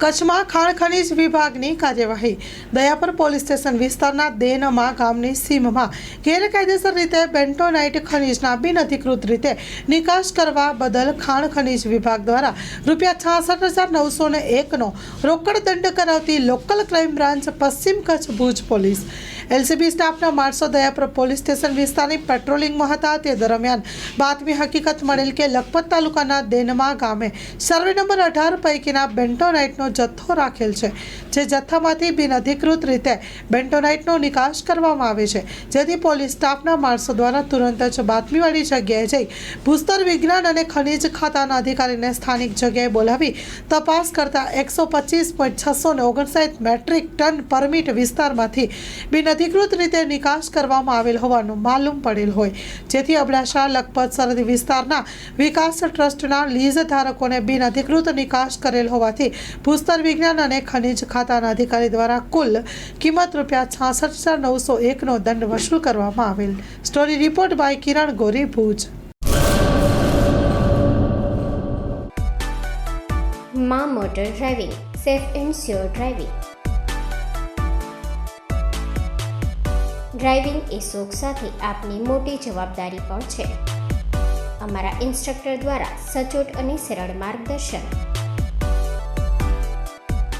કચ્છમાં ખાણ ખનીજ વિભાગની કાર્યવાહી. દયાપર પોલીસ સ્ટેશન વિસ્તારના દેનમાં ગામની સીમમાં ગેરકાયદેસર રીતે બેન્ટોનાઇટ ખનીજના બિનઅધિકૃત રીતે નિકાસ કરવા બદલ ખાણ ખનીજ વિભાગ દ્વારા રૂપિયા છાસઠ હજાર નવસો ને એકનો રોકડ દંડ કરાવતી લોકલ ક્રાઇમ બ્રાન્ચ પશ્ચિમ કચ્છ ભુજ પોલીસ. એલસીબી સ્ટાફના માણસો દયાપર પોલીસ સ્ટેશન વિસ્તારની પેટ્રોલિંગમાં હતા તે દરમિયાન બાતમી હકીકત મળેલ કે લખપત તાલુકાના દેનમાં ગામે સર્વે નંબર અઢાર પૈકીના બેન્ટોનાઇટનો જથ્થો રાખેલ છે, જે જથ્થામાંથી બિનઅધિકૃત રીતે બેન્ટોનાઇટનો નિકાસ કરવામાં આવે છે. જેથી પોલીસ સ્ટાફના માણસો દ્વારા તુરંત જ બાતમીવાળી જગ્યાએ જઈ ભૂસ્તર વિજ્ઞાન અને ખનિજ ખાતાના અધિકારીને સ્થાનિક જગ્યાએ બોલાવી તપાસ કરતા એકસો પચીસ પોઈન્ટ છસો ને ઓગણસાઠ મેટ્રિક ટન પરમિટ વિસ્તારમાંથી બિનઅધિકૃત રીતે નિકાસ કરવામાં આવેલ હોવાનું માલુમ પડેલ હોય. જેથી અબડાસા, લખપત સરહદી વિસ્તારના વિકાસ ટ્રસ્ટના લીઝ ધારકોને બિનઅધિકૃત નિકાસ કરેલ હોવાથી ભૂસ્તર વિજ્ઞાન અને ખનિજ ખાતાના અધિકારી દ્વારા કુલ કિંમત રૂપિયા છાસઠ હજાર નવસો એકનો દંડ વસૂલ કરવામાં આવેલ. સ્ટોરી રિપોર્ટ બાય કિરણ ગોરી, ભુજ. મા motor driving, safe and sure driving. Driving એ શોખ સાથે આપની મોટી જવાબદારી પણ છે. અમારા ઇન્સ્ટ્રક્ટર દ્વારા સચોટ અને સરળ માર્ગદર્શન